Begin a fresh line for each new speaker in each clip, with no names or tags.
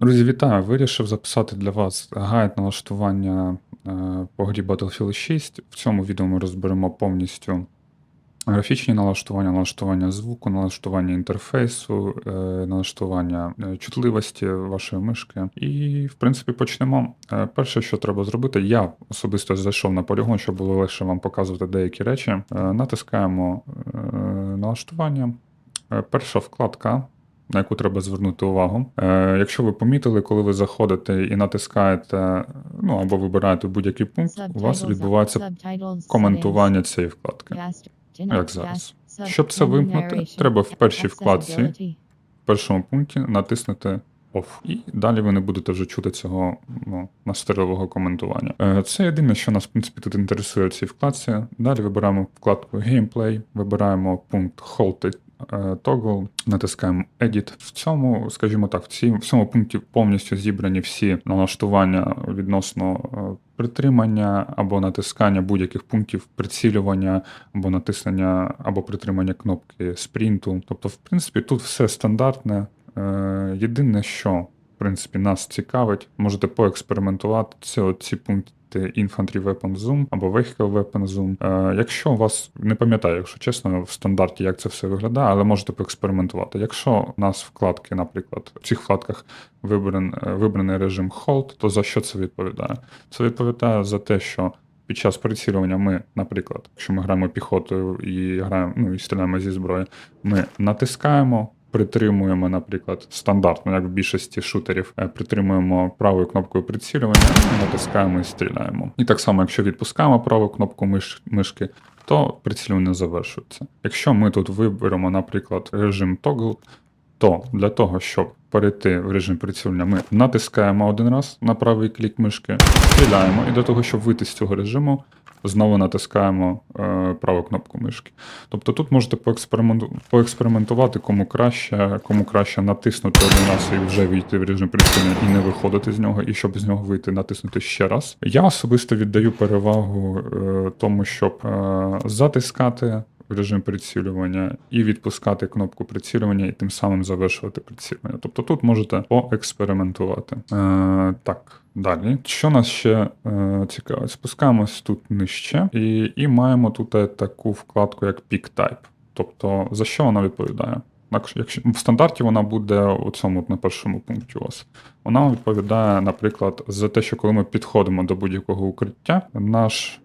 Друзі, вітаю! Вирішив записати для вас гайд налаштування е, по грі Battlefield 6. В цьому відео ми розберемо повністю графічні налаштування, налаштування звуку, налаштування інтерфейсу, е, налаштування е, чутливості вашої мишки. І, в принципі, почнемо. Перше, що треба зробити, я особисто зайшов на полігон, щоб було легше вам показувати деякі речі. Натискаємо налаштування. Перша вкладка на яку треба звернути увагу. Е, якщо ви помітили, коли ви заходите і натискаєте, ну або вибираєте будь-який пункт, у вас відбувається коментування цієї вкладки.
Як зараз.
Щоб це вимкнути, треба в першій вкладці В першому пункті натиснути Off. І далі ви не будете вже чути цього ну, настерового коментування. Е, Це єдине, що нас, в принципі, тут інтересує в цій вкладці. Далі вибираємо вкладку Gameplay, вибираємо пункт Halted Toggle, натискаємо Edit. В цьому, скажімо так, в цьому пункті повністю зібрані всі налаштування відносно е, притримання або натискання будь-яких пунктів прицілювання або натиснення або притримання кнопки спринту. Тобто, в принципі, тут все стандартне. Е, Єдине, що в принципі нас цікавить, можете поекспериментувати. Це ці пункти Infantry Weapon Zoom або Vehicle Weapon Zoom. Е, якщо у вас не пам'ятаю, якщо чесно, в стандарті як це все виглядає, але можете поекспериментувати. Якщо у нас вкладки, наприклад, в цих вкладках е, вибраний режим Hold, то за що це відповідає? Це відповідає за те, що під час прицілювання ми, наприклад, якщо ми граємо піхотою і граємо, ну і стріляємо зі зброї, ми натискаємо. Притримуємо, наприклад, стандартно, як в більшості шутерів, е, притримуємо правою кнопкою прицілювання, натискаємо і стріляємо. І так само, якщо відпускаємо праву кнопку миш, мишки, то прицілювання завершується. Якщо ми тут виберемо, наприклад, режим Toggle, то для того, щоб перейти в режим прицілення, ми натискаємо один раз на правий клік мишки, стріляємо, і для того, щоб вийти з цього режиму, знову натискаємо е, праву кнопку мишки. Тобто тут можете поексперименту- поекспериментувати, кому краще, кому краще натиснути один раз і вже вийти в режим прицілення і не виходити з нього, і щоб з нього вийти, натиснути ще раз. Я особисто віддаю перевагу е, тому, щоб е, затискати режим прицілювання і відпускати кнопку прицілювання, і тим самим завершувати прицілювання. Тобто тут можете поекспериментувати. Е, так, далі. Що нас ще е, цікавить? Спускаємось тут нижче, і, і маємо тут е, таку вкладку, як Pick Type. Тобто, за що вона відповідає? Якщо в стандарті вона буде у цьому на першому пункті у вас. Вона відповідає, наприклад, за те, що коли ми підходимо до будь-якого укриття, наш.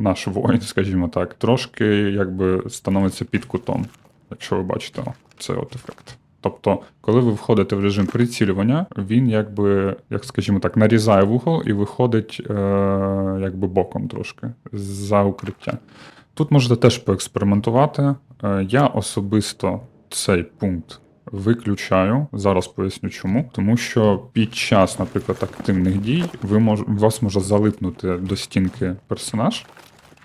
Наш воїн, скажімо так, трошки якби становиться під кутом, якщо ви бачите цей от ефект. Тобто, коли ви входите в режим прицілювання, він якби, як скажімо так, нарізає вугол і виходить е, якби боком трошки за укриття. Тут можете теж поекспериментувати. Е, я особисто цей пункт виключаю. Зараз поясню чому. Тому що під час, наприклад, активних дій ви мож, вас може залипнути до стінки персонаж.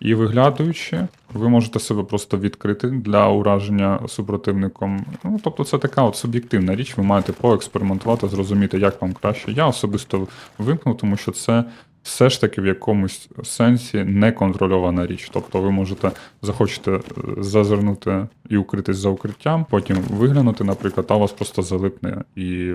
І виглядаючи, ви можете себе просто відкрити для ураження супротивником. Ну, тобто це така от суб'єктивна річ, ви маєте поекспериментувати, зрозуміти, як вам краще. Я особисто вимкнув, тому що це все ж таки в якомусь сенсі неконтрольована річ. Тобто ви можете захочете е, зазирнути і укритись за укриттям, потім виглянути, наприклад, а вас просто залипне і.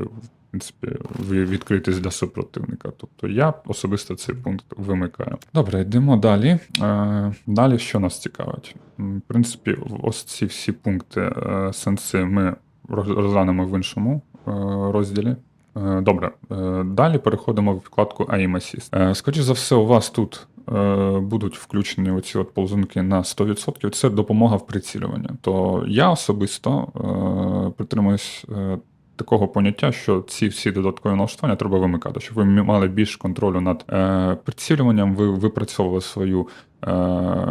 В принципі, ви відкритесь для супротивника. Тобто я особисто цей пункт вимикаю. Добре, йдемо далі. Е, далі що нас цікавить? В принципі, ось ці всі пункти е, сенси ми роз- розглянемо в іншому розділі. Е, Добре, е, далі переходимо в вкладку Aim Assist. Е, Скоріше за все, у вас тут будуть включені оці от ползунки на 100%. Це допомога в прицілюванні. То я особисто притримуюсь такого поняття, що ці всі додаткові налаштування треба вимикати, щоб ви мали більш контролю над прицілюванням, ви випрацьовували свою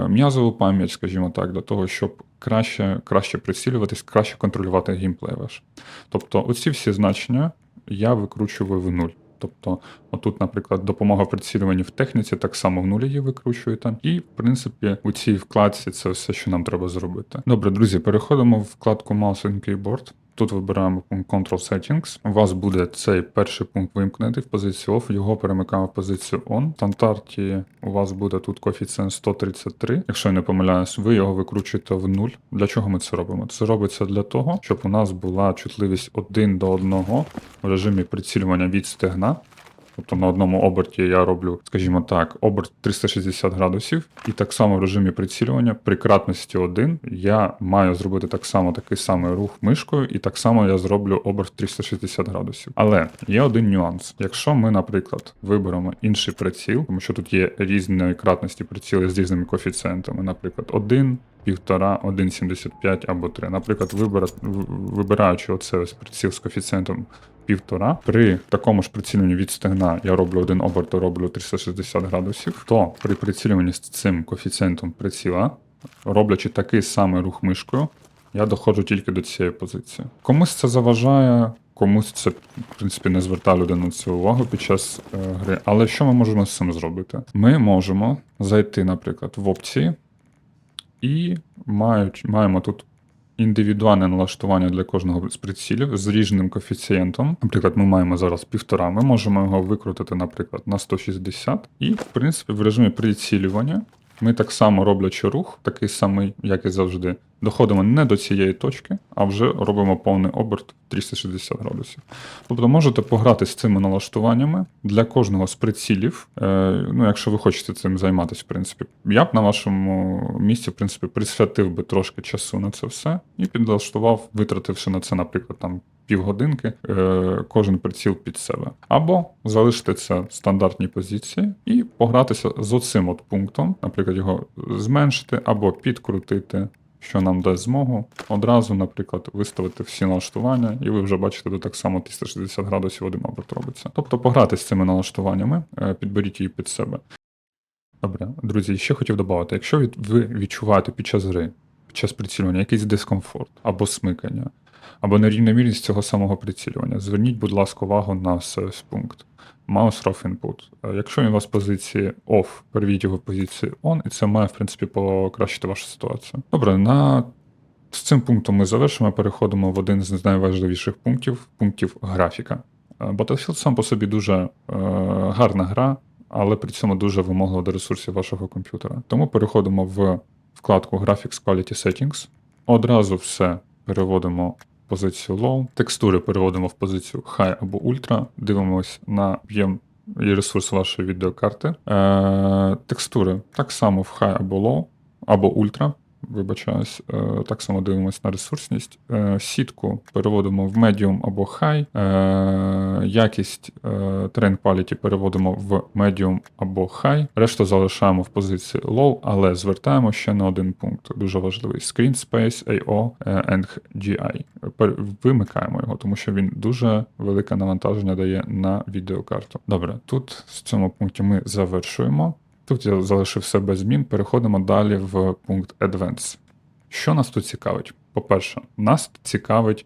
м'язову пам'ять, скажімо так, для того, щоб краще, краще прицілюватись, краще контролювати геймплей ваш. Тобто, оці всі значення я викручую в нуль. Тобто, отут, наприклад, допомога в прицілюванні в техніці, так само в нулі її викручуєте. І, в принципі, у цій вкладці це все, що нам треба зробити. Добре, друзі, переходимо в вкладку Mouse and Keyboard. Тут вибираємо пункт Control Settings. У вас буде цей перший пункт вимкнений в позицію Off, його перемикаємо в позицію On. В стандарті у вас буде тут коефіцієнт 133. Якщо я не помиляюсь, ви його викручуєте в 0. Для чого ми це робимо? Це робиться для того, щоб у нас була чутливість 1 до 1 в режимі прицілювання від стегна. Тобто на одному оберті я роблю, скажімо так, оберт 360 градусів, і так само в режимі прицілювання при кратності 1 я маю зробити так само такий самий рух мишкою, і так само я зроблю оберт 360 градусів. Але є один нюанс. Якщо ми, наприклад, виберемо інший приціл, тому що тут є різної кратності приціли з різними коефіцієнтами, наприклад, 1, півтора, 1,75 або 3. Наприклад, вибира- вибираючи оце ось приціл з коефіцієнтом півтора. При такому ж прицілюванні від стегна я роблю один оберт, то роблю 360 градусів. То при прицілюванні з цим коефіцієнтом приціла, роблячи такий самий рух мишкою, я доходжу тільки до цієї позиції. Комусь це заважає. Комусь це, в принципі, не звертає людина на це увагу під час е, гри. Але що ми можемо з цим зробити? Ми можемо зайти, наприклад, в опції і мають, маємо тут індивідуальне налаштування для кожного з прицілів з різним коефіцієнтом. Наприклад, ми маємо зараз півтора. Ми можемо його викрутити, наприклад, на 160. І, в принципі, в режимі прицілювання ми так само роблячи рух, такий самий, як і завжди, доходимо не до цієї точки, а вже робимо повний оберт 360 градусів. Тобто можете пограти з цими налаштуваннями для кожного з прицілів. Е, ну, якщо ви хочете цим займатися, в принципі, я б на вашому місці, в принципі, присвятив би трошки часу на це все і підлаштував, витративши на це, наприклад, там. Півгодинки е, кожен приціл під себе. Або залишити це в стандартній позиції і погратися з оцим от пунктом, наприклад, його зменшити або підкрутити, що нам дасть змогу одразу, наприклад, виставити всі налаштування, і ви вже бачите, тут так само 360 градусів один оберт робиться. Тобто пограти з цими налаштуваннями, е, підберіть її під себе. Добре, друзі, ще хотів додати, якщо ви відчуваєте під час гри, під час прицілювання якийсь дискомфорт або смикання, або нерівномірність цього самого прицілювання, зверніть, будь ласка, увагу на ось пункт. Mouse Rough Input. Е, Якщо він у вас позиції OFF, переведіть його в позицію ON, і це має, в принципі, покращити вашу ситуацію. Добре, на з цим пунктом ми завершимо, переходимо в один з найважливіших пунктів пунктів графіка. Е, Battlefield сам по собі дуже е, гарна гра, але при цьому дуже вимоглива до ресурсів вашого комп'ютера. Тому переходимо в вкладку Graphics Quality Settings. Одразу все переводимо позицію Low. Текстури переводимо в позицію High або Ultra. Дивимось на об'єм і ресурс вашої відеокарти. Е, текстури так само в High або Low, або Ultra. Вибачаюсь, е, так само дивимося на ресурсність. Е, Сітку переводимо в Medium або High. Е, Якість Train Quality переводимо в Medium або High. Решту залишаємо в позиції Low, але звертаємо ще на один пункт. Дуже важливий: Screen Space, AO and GI. Вимикаємо його, тому що він дуже велике навантаження дає на відеокарту. Добре, тут в цьому пункті ми завершуємо. Тут я залишив все без змін. Переходимо далі в пункт Advanced. Що нас тут цікавить? По-перше, нас цікавить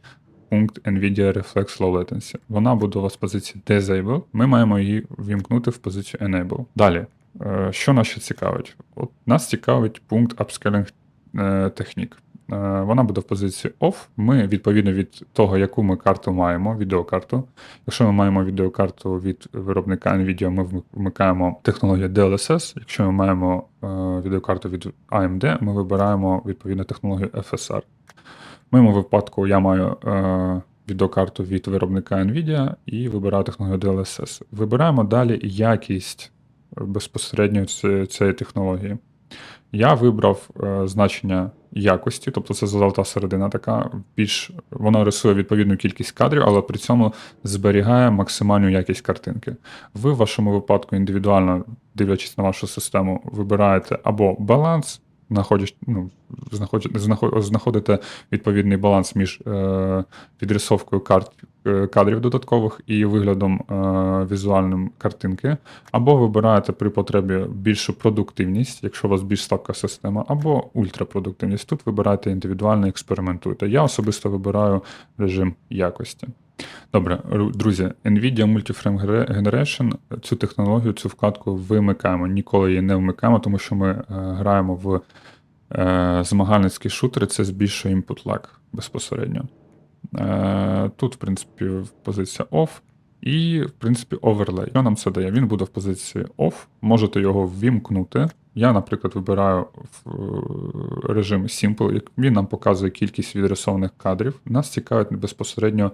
пункт NVIDIA Reflex Low Latency. Вона буде у вас в позиції Disable. Ми маємо її вімкнути в позицію Enable. Далі, е, що нас ще цікавить? От нас цікавить пункт Upscaling е, технік. Е, Вона буде в позиції Off. Ми, відповідно від того, яку ми карту маємо, відеокарту. Якщо ми маємо відеокарту від виробника NVIDIA, ми вмикаємо технологію DLSS. Якщо ми маємо е, відеокарту від AMD, ми вибираємо відповідно технологію FSR. В моєму випадку я маю е, відеокарту від виробника NVIDIA і вибираю технологію DLSS. Вибираємо далі якість безпосередньо цієї технології. Я вибрав е, значення якості, тобто це золота середина така, більш вона рисує відповідну кількість кадрів, але при цьому зберігає максимальну якість картинки. Ви в вашому випадку індивідуально, дивлячись на вашу систему, вибираєте або баланс, знаходиш, ну, знаходите, знахо- знаходите відповідний баланс між е, відрисовкою карт, е, кадрів додаткових і виглядом е, візуальним картинки, або вибираєте при потребі більшу продуктивність, якщо у вас більш слабка система, або ультрапродуктивність. Тут вибираєте індивідуально, експериментуйте. Я особисто вибираю режим якості. Добре, друзі, NVIDIA Multiframe Generation, цю технологію, цю вкладку вимикаємо. Ніколи її не вмикаємо, тому що ми е, граємо в е, змагальницькі шутери, це збільшує input lag безпосередньо. Е, Тут, в принципі, позиція off. І, в принципі, оверлей. Що нам це дає? Він буде в позиції off, можете його ввімкнути. Я, наприклад, вибираю е, режим Simple, він нам показує кількість відрисованих кадрів. Нас цікавить безпосередньо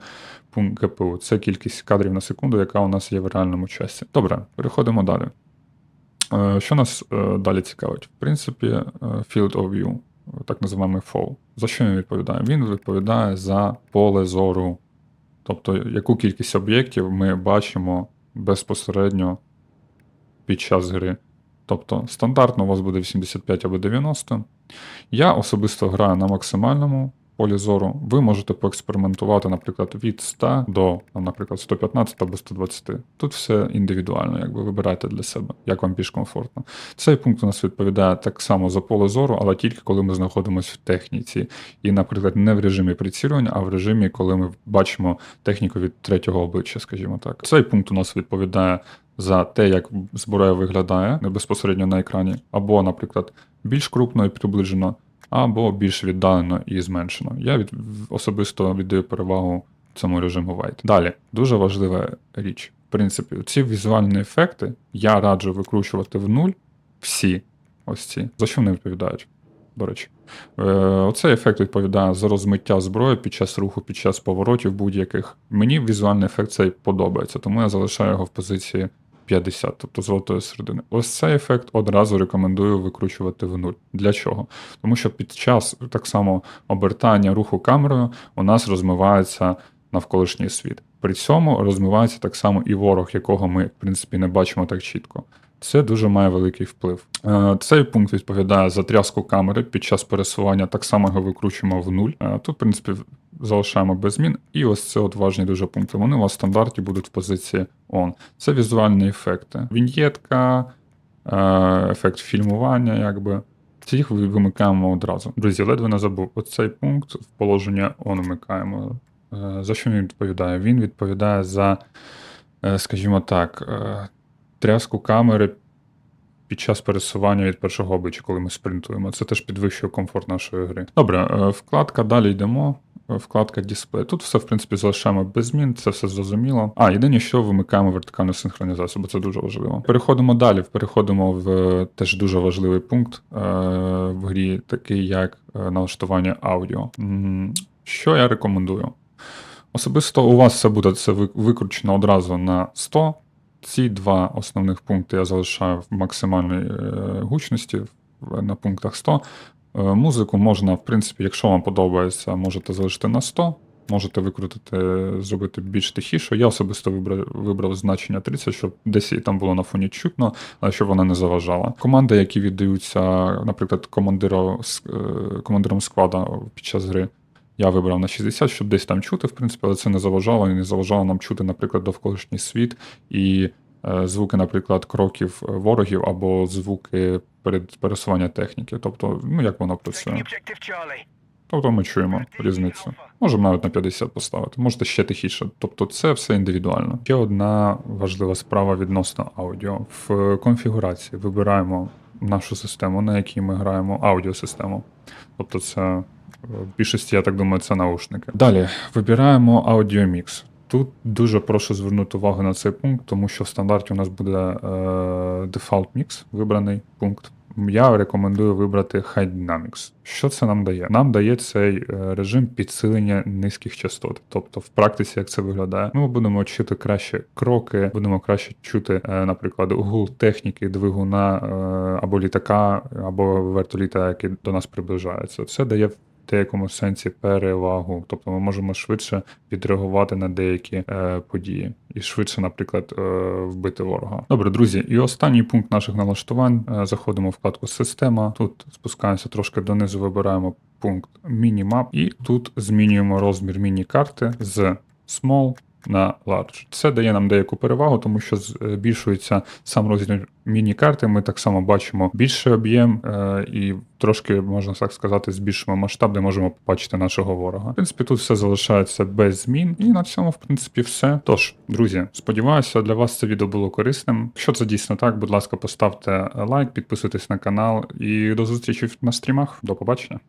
пункт ГПУ. Це кількість кадрів на секунду, яка у нас є в реальному часі. Добре, переходимо далі. Е, Що нас е, далі цікавить? В принципі, Field of View, так називаємо FOV. За що він відповідає? Він відповідає за поле зору. Тобто, яку кількість об'єктів ми бачимо безпосередньо під час гри. Тобто, стандартно у вас буде 85 або 90. Я особисто граю на максимальному полі зору. Ви можете поекспериментувати, наприклад, від 100 до, наприклад, 115 або 120. Тут все індивідуально, якби вибирайте для себе, як вам більш комфортно. Цей пункт у нас відповідає так само за поле зору, але тільки коли ми знаходимося в техніці. І, наприклад, не в режимі прицілювання, а в режимі, коли ми бачимо техніку від третього обличчя, скажімо так. Цей пункт у нас відповідає за те, як зброя виглядає безпосередньо на екрані, або, наприклад, більш крупно і приближено, або більш віддалено і зменшено. Я від, особисто віддаю перевагу цьому режиму White. Далі, дуже важлива річ. В принципі, ці візуальні ефекти я раджу викручувати в нуль всі ось ці. За що вони відповідають? До речі, Е, оцей ефект відповідає за розмиття зброї під час руху, під час поворотів будь-яких. Мені візуальний ефект цей подобається, тому я залишаю його в позиції 50, тобто золотої середини. Ось цей ефект одразу рекомендую викручувати в нуль. Для чого? Тому що під час так само обертання руху камерою у нас розмивається навколишній світ. При цьому розмивається так само і ворог, якого ми, в принципі, не бачимо так чітко. Це дуже має великий вплив. Е, Цей пункт відповідає за тряску камери під час пересування, так само його викручуємо в нуль. Е, Тут, в принципі, залишаємо без змін. І ось це от важні дуже пункти. Вони у вас в стандарті будуть в позиції ON. Це візуальні ефекти. Віньєтка, е, ефект фільмування, якби. Ви- вимикаємо одразу. Друзі, ледве не забув. Оцей пункт в положення ON вмикаємо. Е, За що він відповідає? Він відповідає за, е, скажімо так, е, тряску камери під час пересування від першого обличчя, коли ми спринтуємо. Це теж підвищує комфорт нашої гри. Добре, вкладка, далі йдемо. Вкладка дисплей. Тут все, в принципі, залишаємо без змін, це все зрозуміло. А, єдине, що вимикаємо вертикальну синхронізацію, бо це дуже важливо. Переходимо далі. Переходимо в теж дуже важливий пункт в грі, такий як налаштування аудіо. Що я рекомендую? Особисто у вас все буде це викручено одразу на 100. Ці два основних пункти я залишаю в максимальній е, гучності на пунктах 100. Е, Музику можна, в принципі, якщо вам подобається, можете залишити на 100. Можете викрутити, зробити більш тихіше. Я особисто вибрав, вибрав значення 30, щоб десь і там було на фоні чутно, але щоб вона не заважала. Команди, які віддаються, наприклад, е, командиром сквада під час гри, я вибрав на 60, щоб десь там чути, в принципі, але це не заважало і не заважало нам чути, наприклад, довколишній світ і е, звуки, наприклад, кроків е, ворогів або звуки перед пересування техніки. Тобто, ну як воно працює. Тобто ми чуємо різницю. Можемо навіть на 50 поставити, можете ще тихіше. Тобто це все індивідуально. Ще одна важлива справа відносно аудіо. В конфігурації вибираємо нашу систему, на якій ми граємо аудіосистему. Тобто це е, в більшості, я так думаю, це наушники. Далі вибираємо аудіомікс. Тут дуже прошу звернути увагу на цей пункт, тому що в стандарті у нас буде е, Default Mix, вибраний пункт. Я рекомендую вибрати High Dynamics. Що це нам дає? Нам дає цей е, режим підсилення низьких частот. Тобто, в практиці, як це виглядає, ми будемо чути краще кроки, будемо краще чути, е, наприклад, гул техніки, двигуна е, або літака, або вертоліта, який до нас приближається. Це дає деякому сенсі перевагу. Тобто ми можемо швидше відреагувати на деякі е, події і швидше, наприклад, е, вбити ворога. Добре, друзі, і останній пункт наших налаштувань. Е, заходимо в вкладку Система. Тут спускаємося трошки донизу, вибираємо пункт Мінімап, і тут змінюємо розмір міні-карти з Small на Large. Це дає нам деяку перевагу, тому що збільшується сам розмір міні-карти. Ми так само бачимо більший об'єм е, і трошки, можна так сказати, збільшуємо масштаб, де можемо побачити нашого ворога. В принципі, тут все залишається без змін, і на цьому, в принципі, все. Тож, друзі, сподіваюся, для вас це відео було корисним. Якщо це дійсно так, будь ласка, поставте лайк, підписуйтесь на канал і до зустрічі на стрімах. До побачення.